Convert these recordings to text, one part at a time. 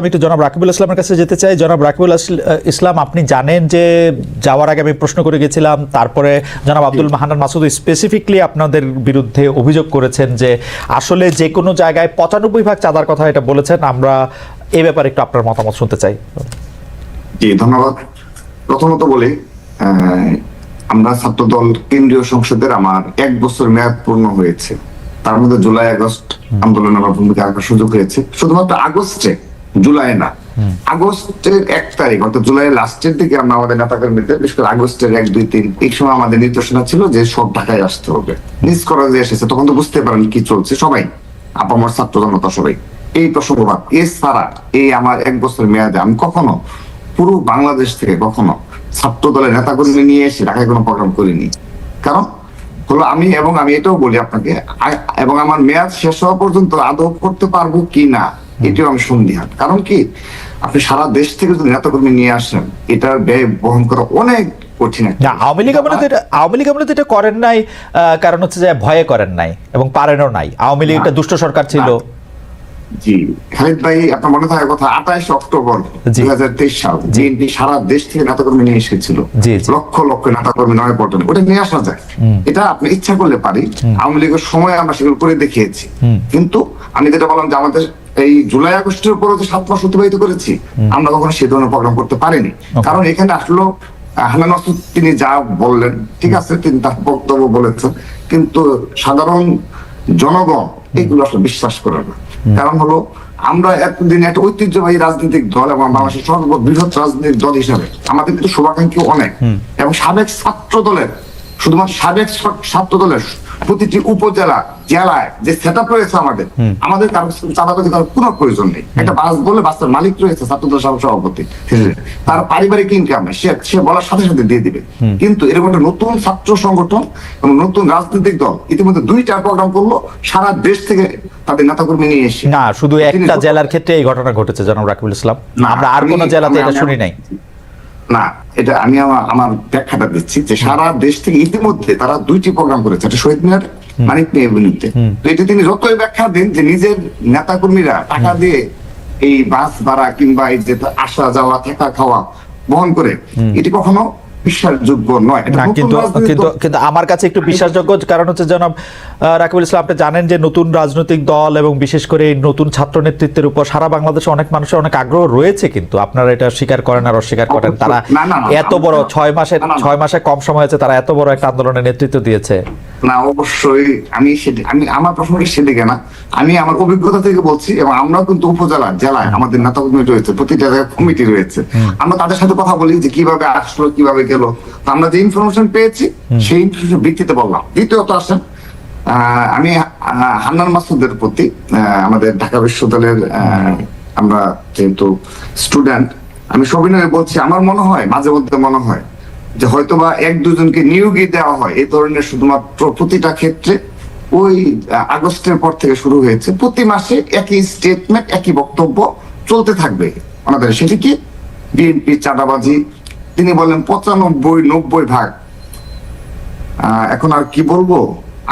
আমি একটু জনাব রাকিবুল ইসলামের কাছে যেতে চাই। জনাব রাকিবুল ইসলাম আপনি জানেন যে যাওয়ার আগে আমি প্রশ্ন করে গেছিলাম তারপরে জনাব আব্দুল মাহানান মাসুদ স্পেসিফিকলি আপনাদের বিরুদ্ধে অভিযোগ করেছেন যে আসলে যে কোনো জায়গায় পঁচানব্বই ভাগ চাঁদার কথা এটা বলেছেন। আমরা এ ব্যাপারে একটু আপনার মতামত শুনতে চাই। জি ধন্যবাদ। প্রথমত বলি আমরা ছাত্রদল কেন্দ্রীয় সংসদের আমার এক বছর মেয়াদ পূর্ণ হয়েছে। তার মধ্যে জুলাই আগস্ট আন্দোলন আমার ভূমিকা রাখার সুযোগ হয়েছে। শুধুমাত্র আগস্টে জুলাই না। আগস্টের এক তারিখ অর্থাৎ জুলাইয়ের লাস্টের দিকে আমরা আমাদের নেতা কর্মীদের বিশেষ করে আগস্টের এক দুই তিন এই সময় আমাদের নির্দেশনা ছিল যে সব ঢাকায় আসতে হবে। নিজ করা যে এসেছে তখন তো বুঝতে পারেন কি চলছে সবাই আপামর ছাত্র জনতা সবাই। এই প্রসঙ্গবাদ এছাড়া এই আমার এক বছর মেয়াদে আমি কখনো পুরো বাংলাদেশ থেকে কখনো ছাত্র দলের নেতাকর্মী নিয়ে এসে ঢাকায় কোনো প্রোগ্রাম করিনি। কারণ হলো আমি এবং আমি এটাও বলি আপনাকে এবং আমার মেয়াদ শেষ হওয়া পর্যন্ত আদৌ করতে পারব কি না এটাও আমি সন্দিহান। কারণ কি? আপনি সারা দেশ থেকে যদি নেতাকর্মী নিয়ে আসেন এটার ব্যয় বহন করা অনেক কঠিন না আওয়ামী লীগ আওয়ামী লীগ এটা করেন নাই কারণ হচ্ছে যে ভয়ে করেন নাই এবং পারেনও নাই। আওয়ামী লীগ একটা দুষ্ট সরকার ছিল। জি খালিদ ভাই আপনার মনে থাকার কথা আঠাশ অক্টোবর দুই হাজার তেইশ সাল বিএনপি সারা দেশ থেকে নেতাকর্মী নিয়ে এসেছিল। লক্ষ লক্ষ নয় ওটা নিয়ে আসা যায়। এটা আপনি ইচ্ছা করলে পারি। আওয়ামী লীগের সময় আমরা সেগুলো করে দেখিয়েছি। কিন্তু আমি যেটা বললাম যে আমাদের এই জুলাই আগস্টের উপরে যে সাত মাস অতিবাহিত করেছি। আমরা কখনো সে ধরনের প্রোগ্রাম করতে পারিনি। কারণ এখানে আসলো মাসুদ তিনি যা বললেন ঠিক আছে তিনি তার বক্তব্য বলেছেন কিন্তু সাধারণ জনগণ এগুলো আসলে বিশ্বাস করে না। কারণ হলো আমরা এতদিন একটা ঐতিহ্যবাহী রাজনৈতিক দল এবং বাংলাদেশের সর্ববৃহৎ রাজনৈতিক দল হিসাবে আমাদের কিন্তু শুভাকাঙ্ক্ষী অনেক। এবং সাবেক ছাত্র দলের শুধুমাত্র সাবেক ছাত্র দলের প্রতিটি উপজেলা জেলায় যে সেট আপ রয়েছে আমাদের আমাদের কারও চাঁদাবাজি করার কোনো প্রয়োজন নেই। একটা বাস বলে বাসের মালিক রয়েছে ছাত্র দল সভাপতি। তার পারিবারিক ইনকাম সে সে বলার সাথে সাথে দিয়ে দিবে। কিন্তু এরকম একটা নতুন ছাত্র সংগঠন এবং নতুন রাজনৈতিক দল ইতিমধ্যে দুইটা প্রোগ্রাম করল সারা দেশ থেকে তাদের নেতাকর্মী নিয়ে এসে। না শুধু একটা জেলার ক্ষেত্রে এই ঘটনা ঘটেছে জনাব রাকিবুল ইসলাম। আমরা আর কোন জেলাতে এটা শুনি নাই। না এটা আমি আমার আমার ব্যাখ্যাটা দিচ্ছি যে সারা দেশ থেকে ইতিমধ্যে তারা দুইটি প্রোগ্রাম করেছে একটা শহীদ মিনার মানিক এভিনিউতে তো। এটা তিনি যতই ব্যাখ্যা দিন যে নিজের নেতাকর্মীরা টাকা দিয়ে এই বাস ভাড়া কিংবা এই যে আসা যাওয়া থাকা খাওয়া বহন করে এটি কখনো বিশ্বাসযোগ্য নয়। কিন্তু কিন্তু কিন্তু আমার কাছে একটু বিশ্বাসযোগ্য কারণ হচ্ছে জনাব রাকিবুল ইসলাম আপনি জানেন যে নতুন রাজনৈতিক দল এবং বিশেষ করে এই নতুন ছাত্র নেতৃত্বের উপর সারা বাংলাদেশে অনেক মানুষের অনেক আগ্রহ রয়েছে কিন্তু। আপনারা এটা স্বীকার করেন আর অস্বীকার করেন। তারা এত বড় ছয় মাসের না। ছয় মাসে কম সময় আছে তারা এত বড় একটা আন্দোলনের নেতৃত্ব দিয়েছে। না অবশ্যই। আমি সেটি আমি আমার সেদিকে না। আমি আমার অভিজ্ঞতা থেকে বলছি এবং আমরাও কিন্তু উপজেলা জেলায় আমাদের নেতা কর্মী রয়েছে প্রতিটা জায়গায় কমিটি রয়েছে। আমরা তাদের সাথে কথা বলি যে কীভাবে আসলো কীভাবে গেল। আমরা যে ইনফরমেশন পেয়েছি সেই ইনফরমেশন ভিত্তিতে বললাম। দ্বিতীয়ত আসেন আহ, আমি হান্নান মাসুদের প্রতি আমাদের ঢাকা বিশ্ববিদ্যালয়ের আমরা যেহেতু স্টুডেন্ট আমি সবিনয়ে বলছি আমার মনে হয় মাঝে মধ্যে মনে হয় যে হয়তোবা এক দুজনকে নিয়োগই দেওয়া হয় এই ধরনের শুধুমাত্র প্রতিটা ক্ষেত্রে ওই আগস্টের পর থেকে শুরু হয়েছে। প্রতি মাসে একই স্টেটমেন্ট একই বক্তব্য চলতে থাকবে। আমাদের সেটি কি? বিএনপি চাঁদাবাজি, তিনি বলেন পঁচানব্বই, নব্বই ভাগ। এখন আর কি বলব?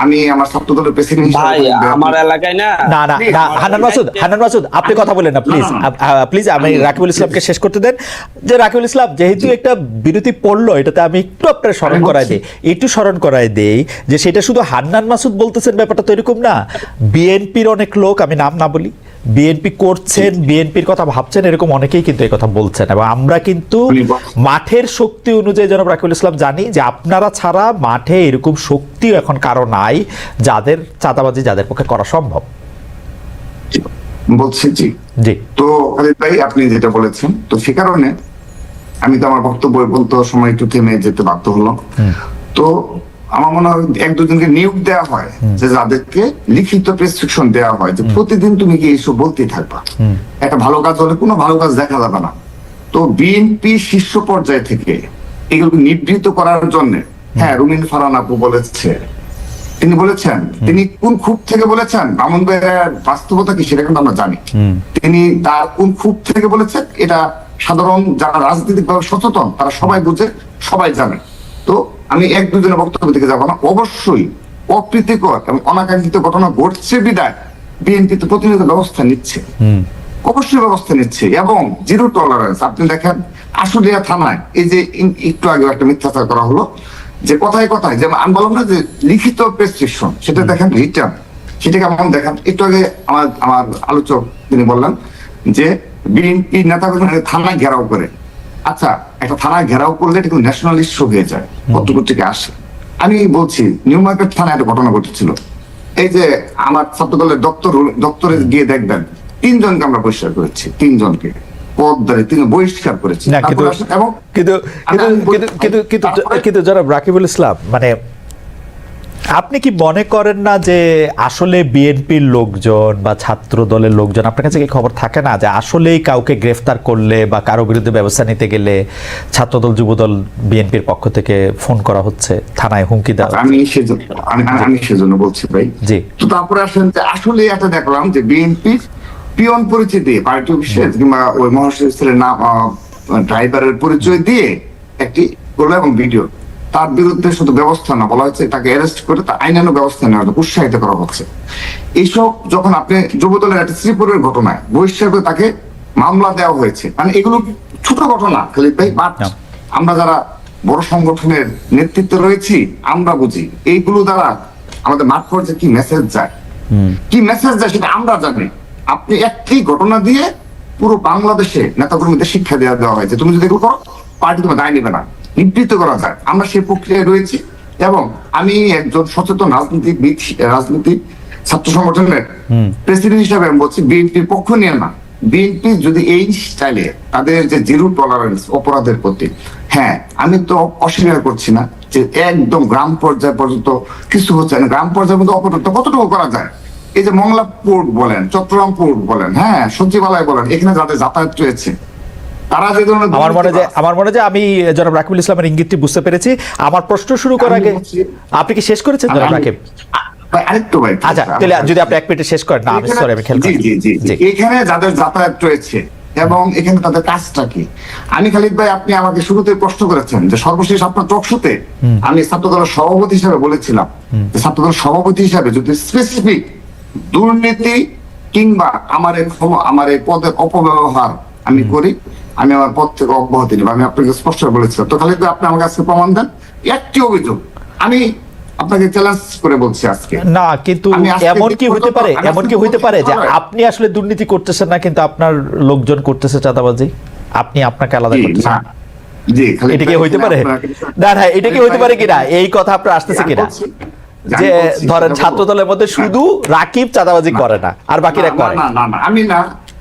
আমি আমার প্রেসিডেন্ট ভাই আমার এলাকায় না? না না না হান্নান মাসুদ হান্নান মাসুদ আপনি কথা বলেন না প্লিজ প্লিজ আমি রাকিবুল ইসলামকে শেষ করতে দেন। যে রাকিবুল ইসলাম যেহেতু একটা বিরতি পড়ল এটাতে আমি একটু আপনার স্মরণ করাই দিই একটু স্মরণ করাই দেই যে সেটা শুধু হান্নান মাসুদ বলতেছেন ব্যাপারটা তো এরকম না। বিএনপির অনেক লোক আমি নাম না বলি বিএনপি করছেন বিএনপির কথা ভাবছেন এরকম অনেকেই কিন্তু এই কথা বলছেন। এবং আমরা কিন্তু মাঠের শক্তি অনুযায়ী জনাব রাকিবুল ইসলাম জানি যে আপনারা ছাড়া মাঠে এরকম শক্তিও এখন কারও নাই। যাদের চাঁদাবাজি যাদের পক্ষে করা সম্ভব। বলছি জি। জি। তো খালিদ ভাই আপনি যেটা বলেছেন তো সে কারণে আমি তো আমার বক্তব্য বলতে সময় একটু থেমে যেতে বাধ্য হলাম। তো আমার মনে হয় এক দুজনকে নিয়োগ দেওয়া হয় যে যাদেরকে লিখিত প্রেসক্রিপশন দেওয়া হয় যে প্রতিদিন তুমি কি এইসব বলতেই থাকবা। একটা ভালো কাজ হলে কোনো ভালো কাজ দেখা যাবে না। তো বিএনপি শীর্ষ পর্যায় থেকে এগুলোকে নিবৃত করার জন্য হ্যাঁ রুমিন ফারান আপু বলেছে তিনি বলেছেন তিনি কোন খুব থেকে বলেছেন? মামুন ভাইয়ের বাস্তবতা কি সেটা কিন্তু আমরা জানি। তিনি তার কোন খুব থেকে বলেছেন? এটা সাধারণ যারা রাজনৈতিক ভাবে সচেতন তারা সবাই বুঝে সবাই জানে। তো আমি এক দুজনের বক্তব্য থেকে যাব না। অবশ্যই অপ্রীতিকর এবং অনাকাঙ্ক্ষিত ঘটনা ঘটছে বিদায়। বিএনপি তো প্রতিনিয়ত ব্যবস্থা নিচ্ছে। অবশ্যই ব্যবস্থা নিচ্ছে এবং জিরো টলারেন্স আপনি দেখেন আশুলিয়া থানায় এই যে একটু আগে একটা মিথ্যাচার করা হলো। যে কথায় কথায় যেমন আমি বললাম না যে লিখিত প্রেসক্রিপশন সেটা দেখেন রিটার্ন সেটাকে এমন দেখেন একটু আগে আমার আমার আলোচক তিনি বললেন যে বিএনপি নেতা থানায় ঘেরাও করে। আচ্ছা একটা থানায় ঘেরাও করলে এটা কিন্তু ন্যাশনাল ইস্যু হয়ে যায় পত্রপত্রিকা আসে। আমি বলছি নিউ মার্কেট থানায় একটা ঘটনা ঘটেছিল। এই যে আমার ছাত্রদলের দপ্তর দপ্তরে গিয়ে দেখবেন তিনজনকে আমরা বহিষ্কার করেছি তিনজনকে। পদ ধরে তিন বহিষ্কার করেছি না কিন্তু তারপরে আসেন এবং কিন্তু কিন্তু কিন্তু কিন্তু তারপরে- রাকিবুল ইসলাম মানে আপনি কি মনে করেন না যে আসলে বিএনপির লোকজন বা ছাত্র দলের লোকজন আপনার কাছে কি খবর থাকে না যে আসলেই কাউকে গ্রেফতার করলে বা কারও বিরুদ্ধে ব্যবস্থা নিতে গেলে ছাত্রদল যুবদল বিএনপির পক্ষ থেকে ফোন করা হচ্ছে থানায় হুমকি দেওয়া আমি সেজন্য আমি সেজন্য বলছি ভাই। জি। তো তারপরে আসেন যে আসলে একটা দেখলাম যে বিএনপি পিয়ন পরিচয় দিয়ে পার্টি অফিসে কিংবা ওই মহাশয় ছেলের নাম ড্রাইভারের পরিচয় দিয়ে একটি করল এবং ভিডিও। তার বিরুদ্ধে শুধু ব্যবস্থা না বলা হচ্ছে তাকে অ্যারেস্ট করে তার আইনানুগ ব্যবস্থা নেওয়া হচ্ছে, উৎসাহিত করা হচ্ছে। এইসব যখন আপনি যুবদলের একটা শ্রীপুরের ঘটনায় বহিষ্কার করে তাকে মামলা দেওয়া হয়েছে মানে এগুলো ছোট ঘটনা খালিদ ভাই? বাট আমরা যারা বড় সংগঠনের নেতৃত্বে রয়েছি আমরা বুঝি এইগুলো দ্বারা আমাদের মাঠ পর্যায়ে কি মেসেজ যায়? কি মেসেজ যায় সেটা আমরা জানি। আপনি একটি ঘটনা দিয়ে পুরো বাংলাদেশে নেতাকর্মীদের শিক্ষা দেওয়া দেওয়া হয়েছে। তুমি যদি এগুলো করো পার্টি তোমার দায় নেবে না। নিবৃত্ত করা যায়। আমরা সেই প্রক্রিয়ায় রয়েছি এবং আমি একজন সচেতন রাজনীতিবিদ রাজনীতি ছাত্র সংগঠনের প্রেসিডেন্ট হিসাবে আমি বলছি বিএনপির পক্ষ নিয়ে না। বিএনপি যদি এই স্টাইলে তাদের যে জিরো টলারেন্স অপরাধের প্রতি হ্যাঁ আমি তো অস্বীকার করছি না যে একদম গ্রাম পর্যায় পর্যন্ত কিছু হচ্ছে না। গ্রাম পর্যায়ের মধ্যে অপরাধ কতটুকু করা যায়? এই যে মংলা পোর্ট বলেন চট্টগ্রাম পোর্ট বলেন হ্যাঁ সচিবালয় বলেন এখানে যাদের যাতায়াত রয়েছে তারা যে ধরনের আমার মনে যে আমার মনে যে আমি জনাব রাকিবুল ইসলামের ইঙ্গিতটি বুঝতে পেরেছি। আমার প্রশ্ন শুরু করার আগে আপনি কি শেষ করেছেন জনাব রাকিব? আরেকটু ভাই আচ্ছা তাহলে যদি আপনি এক মিনিটে শেষ করেন না আমি সরি আমি খেয়াল জি জি জি জি। জি। এখানে যাদের যাতায়াত রয়েছে এবং এখানে তাদের কাজটা কি? আমি খালিদ ভাই আপনি আমাকে শুরুতে প্রশ্ন করেছেন যে সর্বশেষ আপনার টকশোতে আমি ছাত্রদলের সভাপতি হিসাবে বলেছিলাম যে ছাত্রদলের সভাপতি হিসাবে যদি স্পেসিফিক দুর্নীতি কিংবা আমার আমার এই পদের অপব্যবহার আমি করি আমি আমার পদ থেকে অব্যাহতি নেব। আমি আপনাকে স্পষ্ট বলেছিলাম তো ভাই আপনি আমার কাছে প্রমাণ দেন। একটি অভিযোগ আমি আপনাকে চ্যালেঞ্জ করে বলছি আজকে। না কিন্তু এমন কি হতে পারে এমন কি হতে পারে যে আপনি আসলে দুর্নীতি করতেছেন না কিন্তু আপনার লোকজন করতেছে চাঁদাবাজি? আপনি আপনাকে আলাদা করতেছেন। জি, এটা কি হইতে পারে? না না এটা কি হইতে পারে কিনা? এই কথা আপনার আসতেছে কিনা? বলছি, যে ধরেন ছাত্রদলের ছাত্র দলের মধ্যে শুধু রাকিব চাঁদাবাজি করে না আর বাকিরা করে না না না আমি না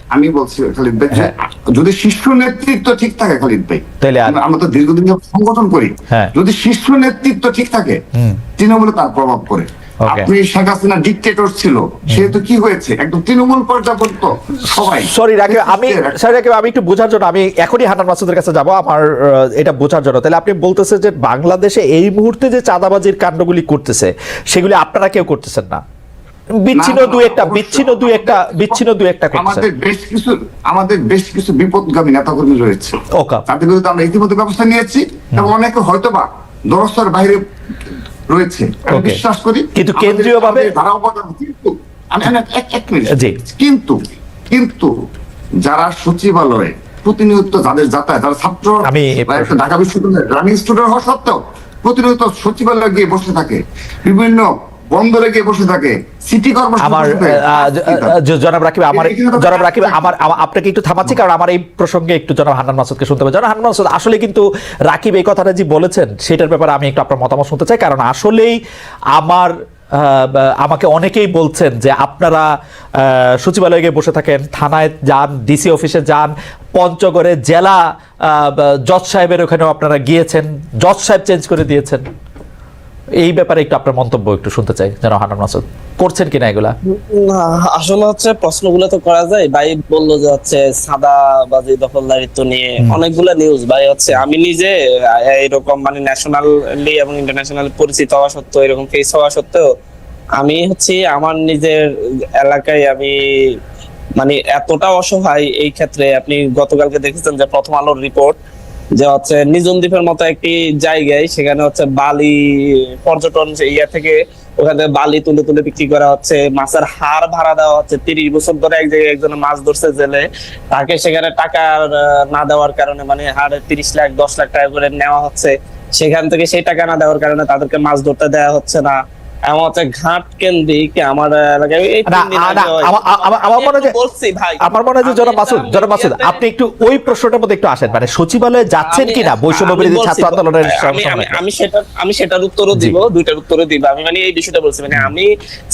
আমি বলছি খালিদ ভাই হ্যাঁ। যদি শীর্ষ নেতৃত্ব ঠিক থাকে খালিদ ভাই তাহলে আমরা- তো দীর্ঘদিন সংগঠন করি হ্যাঁ। যদি শীর্ষ নেতৃত্ব ঠিক থাকে তৃণমূলে তার প্রভাব পড়ে. আপনি শেখ হাসিনা ডিকটেটর ছিল। সেহেতু কি হয়েছে? একদম তৃণমূল পর্যন্ত সবাই। সরি রাকিব আমি সরি রাকিব আমি একটু বোঝার জন্য আমি এখনই হান্নান মাসুদের কাছে যাব আমার এটা বোঝার জন্য। তাহলে আপনি বলতেছেন যে বাংলাদেশে এই মুহূর্তে যে চাঁদাবাজির কাণ্ডগুলি করতেছে সেগুলি আপনারা কেউ করতেছেন না। বিচ্ছিন্ন দুই একটা বিচ্ছিন্ন দুই একটা বিচ্ছিন্ন দুই একটা আমাদের বেশ কিছু আমাদের বেশ কিছু বিপদগামী নেতাকর্মী রয়েছে। ওকে। তাদের বিরুদ্ধে আমরা ইতিমধ্যে ব্যবস্থা নিয়েছি। এবং অনেকে হয়তো বা দরস্তর বাইরে রয়েছে। আমি বিশ্বাস করি কিন্তু কেন্দ্রীয়ভাবে- কিন্তু আমি আমি এক- এক মিনিট কিন্তু কিন্তু যারা সচিবালয়ে প্রতিনিয়ত যাদের যাতায়াত যারা ছাত্র আমি- ঢাকা বিশ্ববিদ্যালয়ের রানিং স্টুডেন্ট হওয়া সত্ত্বেও প্রতিনিয়ত সচিবালয়ে গিয়ে বসে থাকে। বিভিন্ন গিয়ে বসে থাকে। সিটি কর্পোরেশন আমার জনাব রাকিব আমার জনাব রাকিব আমার আপনাকে একটু থামাচ্ছি কারণ আমার এই প্রসঙ্গে একটু জনাব হান্নান মাসুদকে শুনতে হবে। জনাব হান্নান মাসুদ আসলে কিন্তু রাকিব এই কথাটা যে বলেছেন সেটার ব্যাপারে আমি একটু আপনার মতামত শুনতে চাই কারণ আসলেই আমার আমাকে অনেকেই বলছেন যে আপনারা আহ, সচিবালয়ে গিয়ে বসে থাকেন থানায় যান ডিসি অফিসে যান পঞ্চগড়ে জেলা আহ, জজ সাহেবের ওখানেও আপনারা গিয়েছেন জজ সাহেব চেঞ্জ করে দিয়েছেন। এই ব্যাপারে একটু আপনার মন্তব্য একটু শুনতে চাই যেন হান্নান মাসুদ। করছেন কিনা এগুলা? আসলে হচ্ছে প্রশ্নগুলো তো করা যায়। ভাই বলল যে হচ্ছে সাদা বাজি দখলদারিত্ব নিয়ে অনেকগুলো নিউজ ভাই হচ্ছে আমি নিজে এরকম মানে ন্যাশনালি এবং ইন্টারন্যাশনাল পরিচিত হওয়া সত্ত্বেও এরকম ফেস হওয়া সত্ত্বেও আমি হচ্ছে আমার নিজের এলাকায় আমি মানে এতটা অসহায় এই ক্ষেত্রে আপনি গতকালকে দেখেছেন যে প্রথম আলোর রিপোর্ট যে হচ্ছে নিজন দ্বীপের মতো একটি জায়গায়, সেখানে হচ্ছে বালি পর্যটন ইয়া থেকে ওখান বালি তুলে তুলে বিক্রি করা হচ্ছে। মাছের হার ভাড়া দেওয়া হচ্ছে। তিরিশ বছর ধরে এক জায়গায় একজন মাছ ধরছে জেলে। তাকে সেখানে টাকা না দেওয়ার কারণে মানে হারে তিরিশ লাখ, দশ লাখ টাকা করে নেওয়া হচ্ছে। সেখান থেকে সেই টাকা না দেওয়ার কারণে তাদেরকে মাছ ধরতে দেওয়া হচ্ছে না। এমন ঘাট কেন্দ্রিক আমার এলাকায় এই না, তিন দিন না, আগে হয়। আমার- আমার- আমার মনে হয় আমি বলছি ভাই। আমার মনে হয় জনাব মাসুদ জনাব মাসুদ আপনি একটু ওই প্রশ্নটার মধ্যে একটু আসেন। মানে সচিবালয়ে যাচ্ছেন কিনা? বৈষম্য বিরোধী ছাত্র আন্দোলনের আমি আমি সেটা আমি সেটার উত্তরও দিব দুইটার উত্তরও দিব। আমি মানে এই বিষয়টা বলছি মানে আমি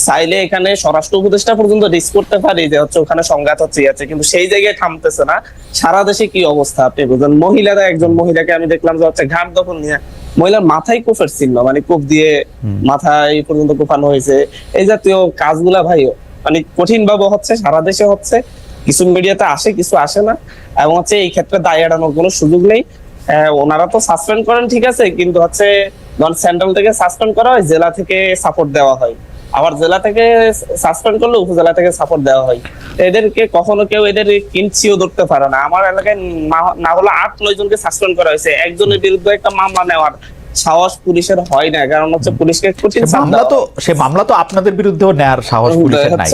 চাইলে এখানে স্বরাষ্ট্র উপদেষ্টা পর্যন্ত রিস্ক করতে পারি যে হচ্ছে ওখানে সংঘাত হচ্ছে আছে কিন্তু সেই জায়গায় থামতেছে না। সারা দেশে কি অবস্থা আপনি বুঝলেন মহিলারা একজন মহিলাকে আমি দেখলাম যে হচ্ছে ঘাট দখল নিয়ে মহিলার মাথায় কোফের চিহ্ন মানে কোপ দিয়ে মাথায় পর্যন্ত কোপানো হয়েছে। এই জাতীয় কাজগুলা ভাই মানে কঠিন ভাবে হচ্ছে সারা দেশে হচ্ছে কিছু মিডিয়াতে আসে কিছু আসে না। এবং হচ্ছে এই ক্ষেত্রে দায় এড়ানোর কোনো সুযোগ নেই। আহ, ওনারা তো সাসপেন্ড করেন ঠিক আছে কিন্তু হচ্ছে নন সেন্ট্রাল থেকে সাসপেন্ড করা হয় জেলা থেকে সাপোর্ট দেওয়া হয়। আবার জেলা থেকে সাসপেন্ড করলে উপজেলা থেকে সাপোর্ট দেওয়া হয়। এদেরকে কখনো কেউ এদের কিনছিও ধরতে পারে না। আমার এলাকায় না- হলে আট, নয় জনকে সাসপেন্ড করা হয়েছে। একজনের বিরুদ্ধে একটা মামলা নেওয়ার সাহস পুলিশের হয় না কারণ হচ্ছে পুলিশকে কঠিন মামলা তো সে মামলা তো আপনাদের বিরুদ্ধেও নেয়ার সাহস পুলিশের নাই।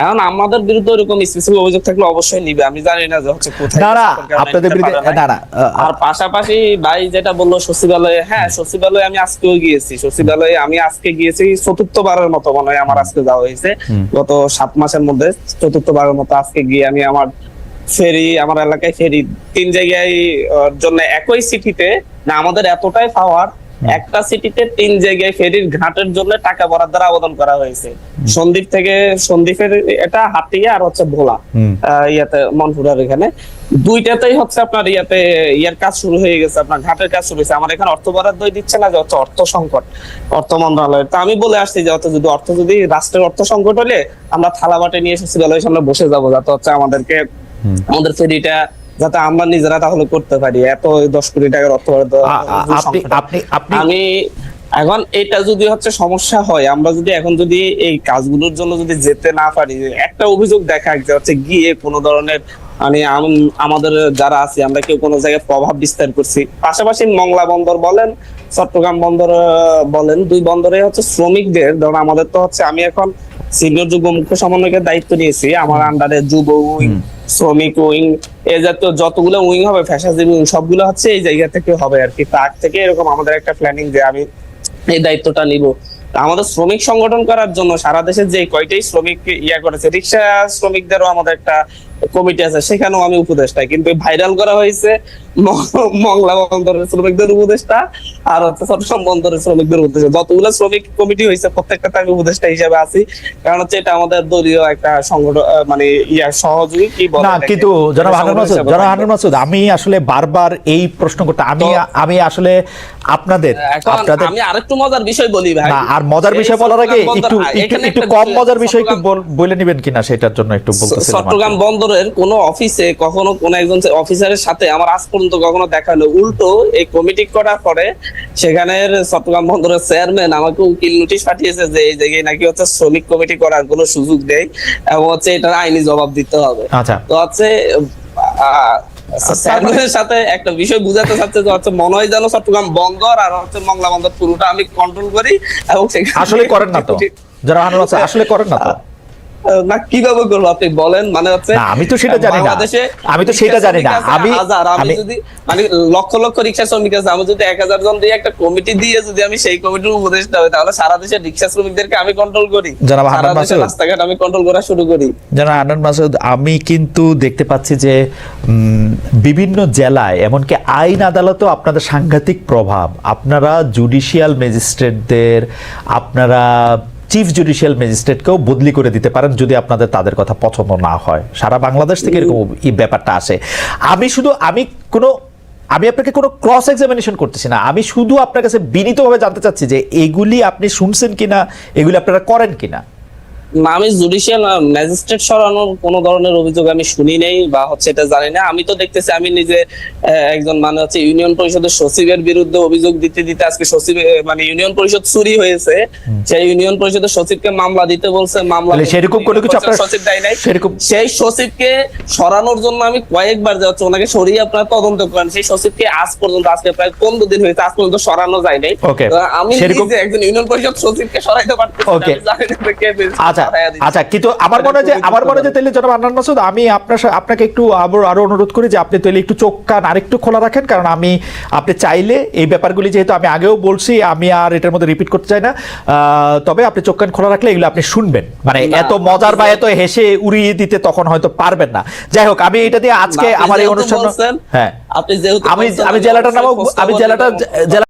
এখন আমাদের বিরুদ্ধে ওরকম স্পেসিফিক অভিযোগ থাকলে অবশ্যই নিবে আমি জানি না যে হচ্ছে কোথায় না না আপনাদের বিরুদ্ধে। না না আর পাশাপাশি ভাই যেটা বলল সচিবালয়ে হ্যাঁ সচিবালয়ে আমি আজকেও গিয়েছি সচিবালয়ে আমি আজকে গিয়েছি চতুর্থবারের মতো মনে হয় আমার আজকে যাওয়া হয়েছে। গত সাত মাসের মধ্যে চতুর্থবারের মতো আজকে গিয়ে আমি আমার ফেরি আমার এলাকায় ফেরি তিন জায়গায় জন্য একই সিটিতে না আমাদের এতটাই পাওয়ার একটা সিটিতে তিন জায়গায় ফেরির ঘাটের জন্য টাকা বরাদ্দের আবেদন করা হয়েছে। সন্দ্বীপ থেকে সন্দ্বীপের এটা হাতিয়া আর হচ্ছে ভোলা। ইয়াতে মনপুরার এখানে। দুইটাতেই হচ্ছে আপনার ইয়াতে ইয়ার কাজ শুরু হয়ে গেছে আপনার ঘাটের কাজ শুরু হয়েছে। আমার এখানে অর্থ বরাদ্দ দিচ্ছে না যে হচ্ছে অর্থ সংকট অর্থ মন্ত্রণালয়। তো আমি বলে আসছি যে হচ্ছে যদি অর্থ যদি রাষ্ট্রের অর্থ সংকট হলে আমরা থালা বাটে নিয়ে এসে সিরিয়ালের সামনে বসে যাব যাতে হচ্ছে আমাদেরকে আমাদের ফেরিটা যাতে আমরা নিজেরা তাহলে করতে পারি। এত দশ কোটি টাকার অর্থ আপনি আপনি আপনি আমি এখন এটা যদি হচ্ছে সমস্যা হয় আমরা যদি এখন যদি এই কাজগুলোর জন্য যদি যেতে না পারি একটা অভিযোগ দেখা যে হচ্ছে গিয়ে কোনো ধরনের মানে আমাদের যারা আছি আমরা কেউ কোনো জায়গায় প্রভাব বিস্তার করছি। পাশাপাশি মংলা বন্দর বলেন চট্টগ্রাম বন্দর বলেন দুই বন্দরে হচ্ছে শ্রমিকদের ধরুন আমাদের তো হচ্ছে আমি এখন সিনিয়র যুব মুখ্য সমন্বয়কের দায়িত্ব নিয়েছি। আমার আন্ডারে যুব উইং শ্রমিক উইং এ জাতীয় যতগুলো উইং হবে ফ্যাশাজীবী উইং, সবগুলো হচ্ছে এই জায়গা থেকে হবে আর কি। তার থেকে এরকম আমাদের একটা প্ল্যানিং যে আমি এই দায়িত্বটা নিব। আমাদের শ্রমিক সংগঠন করার জন্য সারা দেশের যে কয়টাই শ্রমিক ইয়া করেছে, রিক্সা শ্রমিকদেরও আমাদের একটা কমিটি আছে সেখানেও আমি উপদেষ্টা। কিন্তু ভাইরাল করা হয়েছে মংলা বন্দরের শ্রমিকদের উপদেষ্টা আর হচ্ছে চট্টগ্রাম বন্দরের শ্রমিকদের উপদেষ্টা। যতগুলো শ্রমিক কমিটি হয়েছে প্রত্যেকটাতে আমি উপদেষ্টা হিসেবে আছি। কারণ হচ্ছে এটা আমাদের দলীয় একটা সংগঠন মানে ইয়া সহযোগী কি বলে না কিন্তু জনাব একটা মাসুদ জনাব থাকবে। মাসুদ আমি আসলে বারবার এই প্রশ্ন করতে আমি আমি আসলে আপনাদের আপনাদের আমি আরেকটু মজার বিষয় বলি ভাই। না আর মজার বিষয় বলার আগে একটু একটু এখানে একটু কম মজার বিষয় একটু বল- নেবেন কিনা সেটার জন্য একটু বলতেছিলাম আর কি। বন্দরের কোন অফিসে কখনো কোন একজন অফিসারের সাথে আমার আজ পর্যন্ত কখনো দেখা হলো উল্টো এই কমিটি করার পরে সেখানের চট্টগ্রাম বন্দরের চেয়ারম্যান আমাকে উকিল নোটিশ পাঠিয়েছে যে এই জায়গায় নাকি হচ্ছে শ্রমিক কমিটি করার কোনো সুযোগ নেই এবং হচ্ছে এটার আইনি জবাব দিতে হবে। আচ্ছা। তো হচ্ছে আহ, চেয়ারম্যানের সাথে একটা বিষয় বুঝাতে চাচ্ছে যে হচ্ছে মনে হয় যেন চট্টগ্রাম বন্দর আর হচ্ছে মংলা বন্দর পুরোটা আমি কন্ট্রোল করি এবং আসলে করেন না তো। যারা আসলে করেন না তো। না কীভাবে করব আপনি বলেন মানে হচ্ছে আমি তো সেটা জানি না। আমি তো সেটা জানি না। আমি- আমি যদি মানে লক্ষ লক্ষ রিক্সা শ্রমিক আছে আমি যদি এক হাজার জন দিয়ে একটা কমিটি দিয়ে যদি আমি সেই কমিটির উপদেষ্টা হই তাহলে সারা দেশের রিক্সা শ্রমিকদেরকে আমি কন্ট্রোল করি জনাব মাসুদ। রাস্তাঘাট আমি কন্ট্রোল করা শুরু করি যারা আনন্দ মাসুদ আমি কিন্তু দেখতে পাচ্ছি যে উম, বিভিন্ন জেলায় এমনকি আইন আদালতেও আপনাদের সাংঘাতিক প্রভাব আপনারা জুডিশিয়াল ম্যাজিস্ট্রেটদের আপনারা চিফ জুডিশিয়াল ম্যাজিস্ট্রেটকেও বদলি করে দিতে পারেন যদি আপনাদের তাদের কথা পছন্দ না হয়। সারা বাংলাদেশ থেকে এরকম এই ব্যাপারটা আসে। আমি শুধু, আমি কোনো, আমি আপনাকে কোনো ক্রস এক্সামিনেশন করতেছি না। আমি শুধু আপনার কাছে বিনীতভাবে জানতে চাচ্ছি যে এগুলি আপনি শুনছেন কিনা, এগুলি আপনারা করেন কিনা। আমি জুডিশিয়াল ম্যাজিস্ট্রেট সরানোর কোনো ধরনের অভিযোগ আমি শুনি নাই বা হচ্ছে এটা জানি না আমি তো দেখতেছি আমি নিজে একজন মানে হচ্ছে ইউনিয়ন পরিষদের সচিবের বিরুদ্ধে অভিযোগ দিতে দিতে আজকে সচিব মানে ইউনিয়ন পরিষদ চুরি হয়েছে। সেই ইউনিয়ন পরিষদের সচিবকে মামলা দিতে বলছে মামলা সেরকম কোনো কিছু আপনার সচিব দেয় নাই। সেরকম সেই সচিবকে সরানোর জন্য আমি কয়েকবার যাচ্ছি ওনাকে সরিয়ে আপনারা তদন্ত করেন। সেই সচিবকে আজ পর্যন্ত আজকে প্রায় পনেরো দিন হয়েছে আজ পর্যন্ত সরানো যায় নাই। আমি নিজে একজন ইউনিয়ন পরিষদ সচিবকে সরাইতে পারতেছি না। আচ্ছা আচ্ছা কিন্তু আমার মনে হয় যে আমার মনে যে দুঃখজনক। তাহলে জনাব আন্নান মাসুদ আমি আপনার আপনাকে একটু আবার আরও অনুরোধ করি যে আপনি তাহলে একটু চোখ কান আরেকটু খোলা রাখেন কারণ আমি আপনি চাইলে এই ব্যাপারগুলি যেহেতু আমি আগেও বলছি আমি আর এটার মধ্যে রিপিট করতে চাই না। তবে আপনি চোখ কান খোলা রাখলে এগুলো আপনি শুনবেন। মানে এত মজার বা এত হেসে উড়িয়ে দিতে তখন হয়তো পারবেন না। যাই হোক আমি এটা দিয়ে আজকে আমার এই অনুষ্ঠান হ্যাঁ। আপনি যেহেতু আমি আমি জেলাটার অবশ্যই আমি জেলাটা জেলা